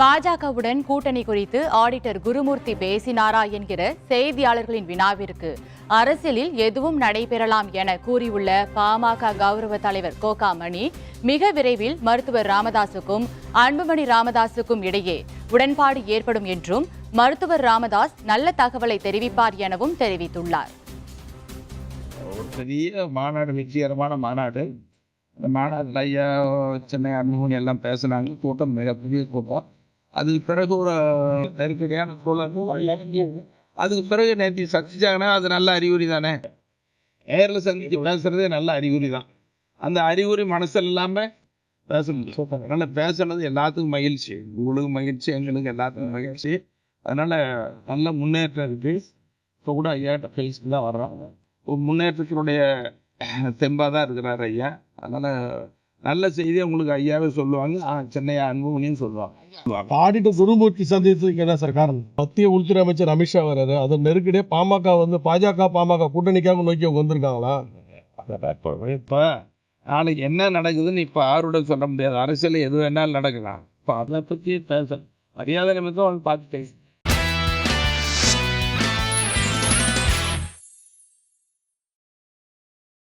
பாஜகவுடன் கூட்டணி குறித்து ஆடிட்டர் குருமூர்த்தி பேசினாரா என்கிற செய்தியாளர்களின் வினாவிற்கு அரசியலில் எதுவும் நடைபெறலாம் என கூறியுள்ள பாமக கௌரவ தலைவர் கோகாமணி மிக விரைவில் மருத்துவர் ராமதாசுக்கும் அன்புமணி ராமதாசுக்கும் இடையே உடன்பாடு ஏற்படும் என்றும் மருத்துவர் ராமதாஸ் நல்ல தகவலை தெரிவிப்பார் எனவும் தெரிவித்துள்ளார். ஒரு பெரிய மாநாடு வெற்றிகரமான மாநாடு. அந்த மாநாட்டில் ஐயா சென்னை அன்புமணி எல்லாம் பேசுனாங்க. கூட்டம் மிகப்பெரிய கூட்டம். அதுக்கு பிறகு ஒரு நெருக்கடியான சூழல் அதுக்கு பிறகு நேற்று சந்திச்சாங்கன்னா அது நல்ல அறிகுறி தானே? நேரில் சந்திச்சு பேசுறதே நல்ல அறிகுறி தான். அந்த அறிகுறி மனசில் இல்லாமல் பேசணும். அதனால் பேசுனது எல்லாத்துக்கும் மகிழ்ச்சி. உங்களுக்கு மகிழ்ச்சி எங்களுக்கு எல்லாத்துக்கும் மகிழ்ச்சி. அதனால நல்ல முன்னேற்றம் இருக்கு. இப்போ கூட ஐயாட்ட பேசிட்டு தான் வர்றோம். முன்னேற்றத்தினுடைய தெம்பாக தான் இருக்கிறார் ஐயா. அதனால் நல்ல செய்தியை உங்களுக்கு ஐயாவே சொல்லுவாங்க. ஆ, சென்னை அன்புமணியும் சொல்லுவாங்க. ஆடிட்டர் குருமூர்த்தி சந்தித்ததுக்கு என்ன சார் காரணம்? மத்திய உள்துறை அமைச்சர் அமித்ஷா வர்றாரு. அது நெருக்கடியே பாமக வந்து பாஜக பாமக கூட்டணிக்காக நோக்கி அவங்க வந்திருக்காங்களா? இப்போ நாளைக்கு என்ன நடக்குதுன்னு இப்போ யாரோட சொல்ல முடியாது. அரசியல் எது வேணாலும் நடக்கலாம். இப்போ அதை பற்றி பேச மரியாதை நிமித்தம் வந்து பார்த்து பேசு.